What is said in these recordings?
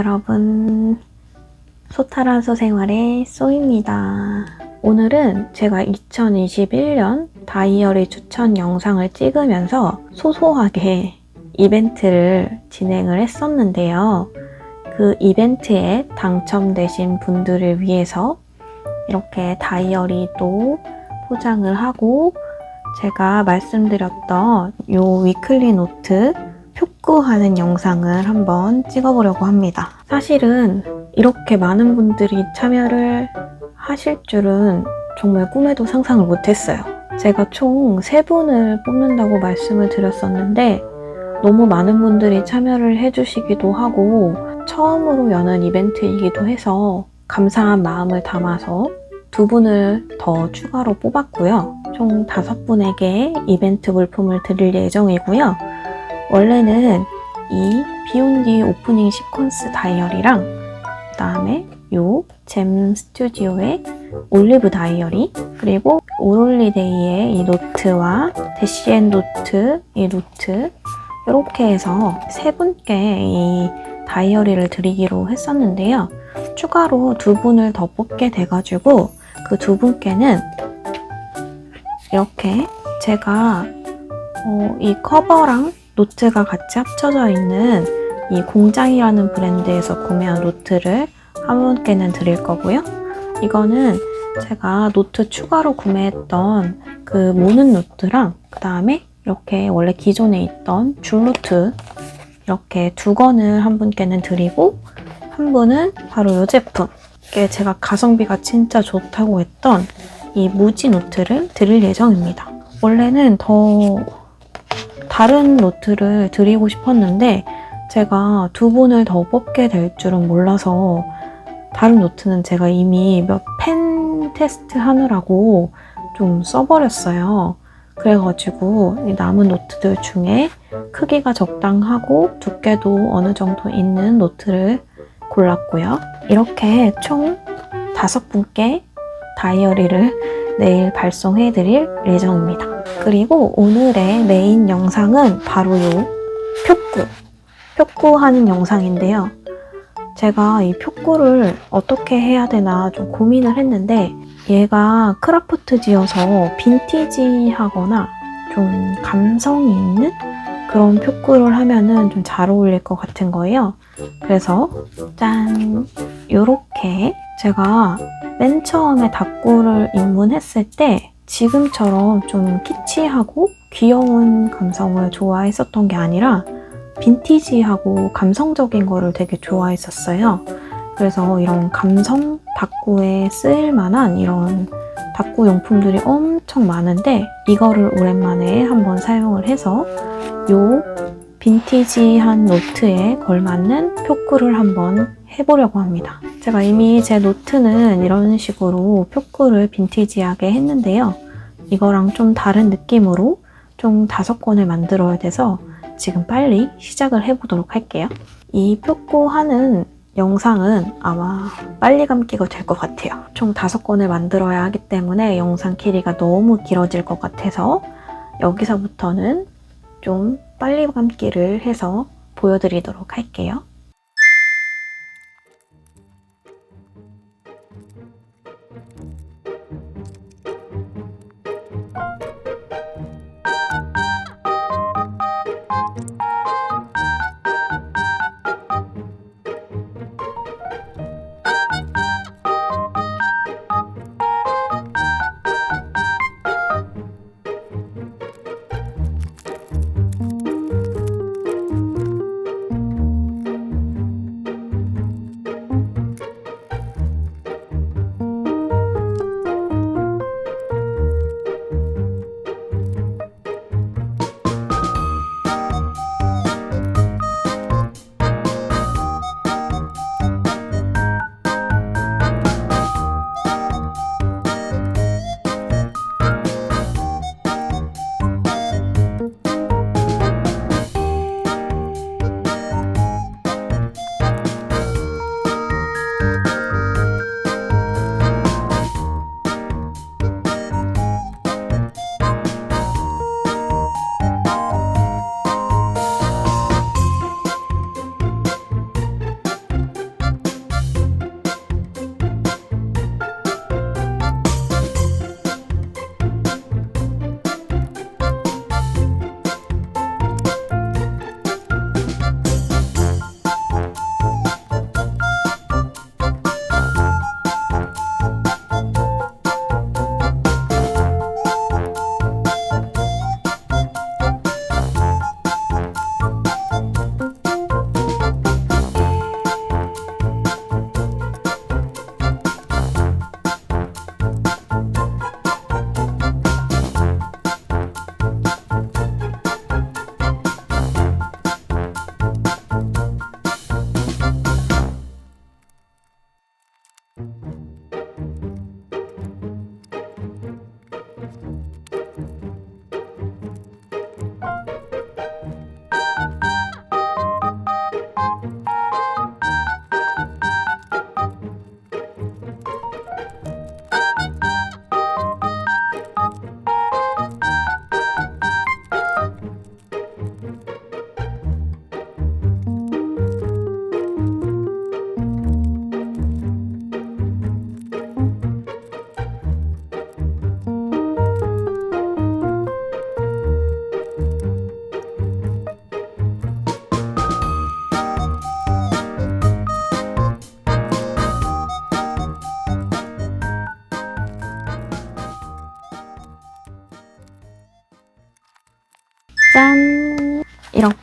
여러분. 소탈한 소생활의 쏘입니다. 오늘은 제가 2021년 다이어리 추천 영상을 찍으면서 소소하게 이벤트를 진행을 했었는데요. 그 이벤트에 당첨되신 분들을 위해서 이렇게 다이어리도 포장을 하고 제가 말씀드렸던 요 위클리 노트 표구하는 영상을 한번 찍어보려고 합니다. 사실은 이렇게 많은 분들이 참여를 하실 줄은 정말 꿈에도 상상을 못했어요. 제가 총 3분을 뽑는다고 말씀을 드렸었는데 너무 많은 분들이 참여를 해주시기도 하고 처음으로 여는 이벤트이기도 해서 감사한 마음을 담아서 두 분을 더 추가로 뽑았고요. 총 다섯 분에게 이벤트 물품을 드릴 예정이고요. 원래는 이 비욘디 오프닝 시퀀스 다이어리랑 그 다음에 요 잼 스튜디오의 올리브 다이어리 그리고 오롤리데이의 이 노트와 대시앤 노트 이 노트 이렇게 해서 세 분께 이 다이어리를 드리기로 했었는데요. 추가로 두 분을 더 뽑게 돼가지고 그 두 분께는 이렇게 제가 어, 이 커버랑 노트가 같이 합쳐져 있는 이 공장이라는 브랜드에서 구매한 노트를 한 분께는 드릴 거고요. 이거는 제가 노트 추가로 구매했던 그 모는 노트랑 그 다음에 이렇게 원래 기존에 있던 줄 노트 이렇게 두 권을 한 분께는 드리고 한 분은 바로 이 제품 이게 제가 가성비가 진짜 좋다고 했던 이 무지 노트를 드릴 예정입니다. 원래는 더 다른 노트를 드리고 싶었는데 제가 두 분을 더 뽑게 될 줄은 몰라서 다른 노트는 제가 이미 몇 펜 테스트 하느라고 좀 써버렸어요. 그래가지고 이 남은 노트들 중에 크기가 적당하고 두께도 어느 정도 있는 노트를 골랐고요. 이렇게 총 다섯 분께 다이어리를 내일 발송해 드릴 예정입니다. 그리고 오늘의 메인 영상은 바로 요 표구, 표구 하는 영상인데요. 제가 이 표구를 어떻게 해야 되나 좀 고민을 했는데 얘가 크라프트지여서 빈티지하거나 좀 감성이 있는 그런 표구를 하면은 좀 잘 어울릴 것 같은 거예요. 그래서 짠 요렇게 제가 맨 처음에 다꾸를 입문했을 때 지금처럼 좀 키치하고 귀여운 감성을 좋아했었던 게 아니라 빈티지하고 감성적인 거를 되게 좋아했었어요. 그래서 이런 감성 다꾸에 쓰일 만한 이런 다꾸 용품들이 엄청 많은데 이거를 오랜만에 한번 사용을 해서 요 빈티지한 노트에 걸맞는 표구를 한번 해보려고 합니다. 제가 이미 제 노트는 이런 식으로 표구를 빈티지하게 했는데요. 이거랑 좀 다른 느낌으로 좀 다섯 권을 만들어야 돼서 지금 빨리 시작을 해보도록 할게요. 이 표구 하는 영상은 아마 빨리 감기가 될 것 같아요. 총 다섯 권을 만들어야 하기 때문에 영상 길이가 너무 길어질 것 같아서 여기서부터는 좀 빨리 감기를 해서 보여드리도록 할게요.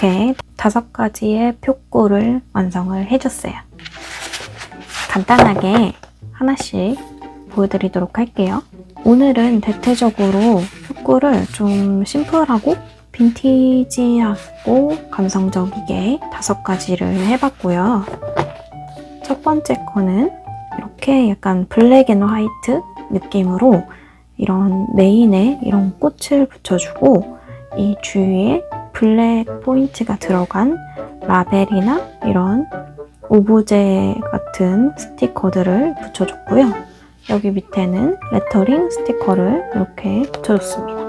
이렇게 다섯 가지의 표구를 완성을 해줬어요. 간단하게 하나씩 보여드리도록 할게요. 오늘은 대체적으로 표구를 좀 심플하고 빈티지하고 감성적이게 다섯 가지를 해봤고요. 첫 번째 거는 이렇게 약간 블랙 앤 화이트 느낌으로 이런 메인에 이런 꽃을 붙여주고 이 주위에 블랙 포인트가 들어간 라벨이나 이런 오브제 같은 스티커들을 붙여줬고요. 여기 밑에는 레터링 스티커를 이렇게 붙여줬습니다.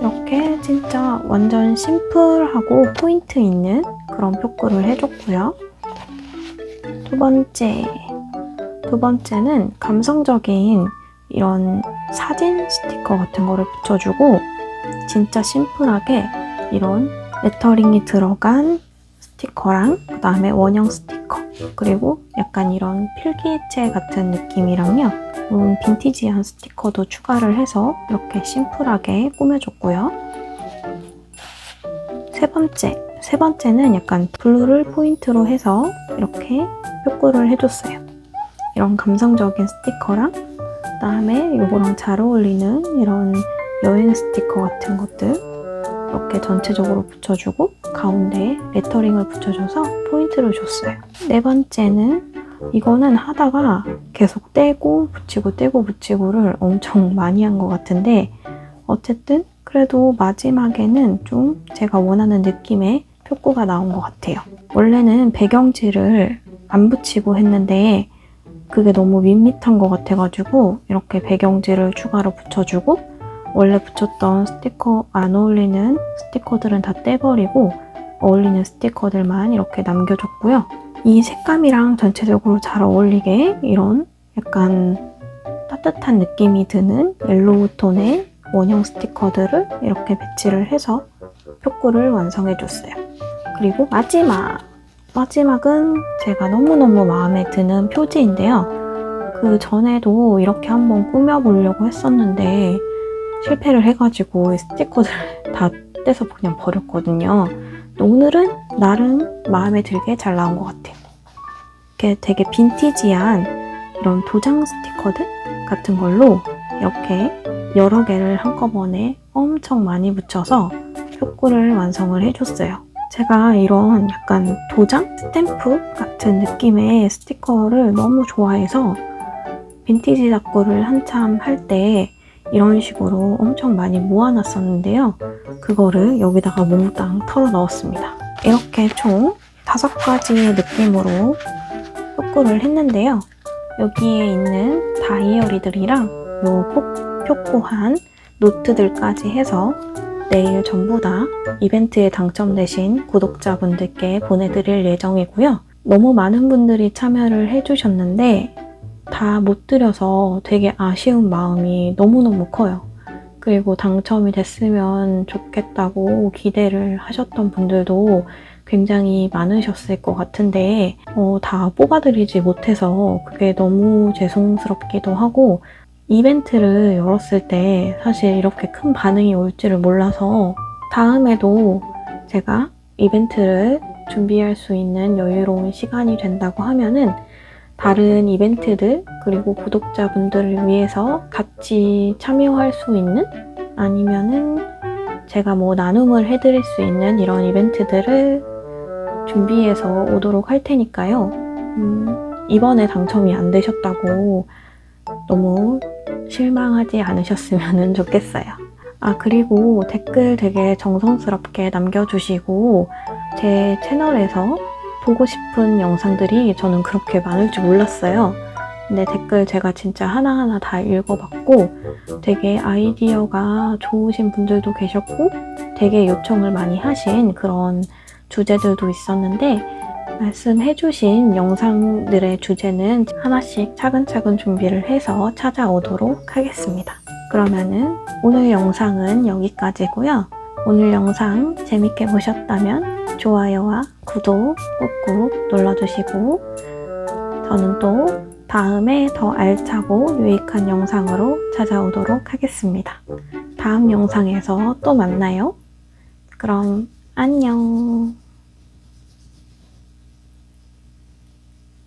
이렇게 진짜 완전 심플하고 포인트 있는 그런 표구를 해줬고요. 두 번째. 두 번째는 감성적인 이런 사진 스티커 같은 거를 붙여주고 진짜 심플하게 이런 레터링이 들어간 스티커랑 그 다음에 원형 스티커 그리고 약간 이런 필기체 같은 느낌이랑요. 음, 빈티지한 스티커도 추가를 해서 이렇게 심플하게 꾸며줬고요. 세 번째 세 번째는 약간 블루를 포인트로 해서 이렇게 표구를 해줬어요. 이런 감성적인 스티커랑 그 다음에 이거랑 잘 어울리는 이런 여행 스티커 같은 것들 이렇게 전체적으로 붙여주고 가운데에 레터링을 붙여줘서 포인트를 줬어요. 네 번째는 이거는 하다가 계속 떼고 붙이고 떼고 붙이고를 엄청 많이 한 것 같은데 어쨌든 그래도 마지막에는 좀 제가 원하는 느낌의 표구가 나온 것 같아요. 원래는 배경지를 안 붙이고 했는데 그게 너무 밋밋한 것 같아가지고 이렇게 배경지를 추가로 붙여주고 원래 붙였던 스티커 안 어울리는 스티커들은 다 떼버리고 어울리는 스티커들만 이렇게 남겨줬고요. 이 색감이랑 전체적으로 잘 어울리게 이런 약간 따뜻한 느낌이 드는 옐로우 톤의 원형 스티커들을 이렇게 배치를 해서 표구를 완성해 줬어요. 그리고 마지막! 마지막은 제가 너무너무 마음에 드는 표지인데요. 그 전에도 이렇게 한번 꾸며보려고 했었는데 실패를 해가지고 스티커들을 다 떼서 그냥 버렸거든요. 오늘은 나름 마음에 들게 잘 나온 것 같아요. 이렇게 되게 빈티지한 이런 도장 스티커들 같은 걸로 이렇게 여러 개를 한꺼번에 엄청 많이 붙여서 표구를 완성을 해줬어요. 제가 이런 약간 도장 스탬프 같은 느낌의 스티커를 너무 좋아해서 빈티지 작고를 한참 할 때 이런 식으로 엄청 많이 모아놨었는데요. 그거를 여기다가 몽땅 털어 넣었습니다. 이렇게 총 다섯 가지의 느낌으로 표구를 했는데요. 여기에 있는 다이어리들이랑 요 표구한 노트들까지 해서 내일 전부 다 이벤트에 당첨되신 구독자분들께 보내드릴 예정이고요. 너무 많은 분들이 참여를 해주셨는데 다 못 드려서 되게 아쉬운 마음이 너무너무 커요. 그리고 당첨이 됐으면 좋겠다고 기대를 하셨던 분들도 굉장히 많으셨을 것 같은데 어, 다 뽑아드리지 못해서 그게 너무 죄송스럽기도 하고 이벤트를 열었을 때 사실 이렇게 큰 반응이 올지를 몰라서 다음에도 제가 이벤트를 준비할 수 있는 여유로운 시간이 된다고 하면은 다른 이벤트들 그리고 구독자분들을 위해서 같이 참여할 수 있는 아니면은 제가 뭐 나눔을 해드릴 수 있는 이런 이벤트들을 준비해서 오도록 할 테니까요. 음, 이번에 당첨이 안 되셨다고 너무 실망하지 않으셨으면 좋겠어요. 아, 그리고 댓글 되게 정성스럽게 남겨주시고 제 채널에서 보고 싶은 영상들이 저는 그렇게 많을 줄 몰랐어요. 근데 댓글 제가 진짜 하나하나 다 읽어봤고 되게 아이디어가 좋으신 분들도 계셨고 되게 요청을 많이 하신 그런 주제들도 있었는데 말씀해주신 영상들의 주제는 하나씩 차근차근 준비를 해서 찾아오도록 하겠습니다. 그러면은 오늘 영상은 여기까지고요. 오늘 영상 재밌게 보셨다면 좋아요와 구독 꾹꾹 눌러주시고 저는 또 다음에 더 알차고 유익한 영상으로 찾아오도록 하겠습니다. 다음 영상에서 또 만나요. 그럼 안녕.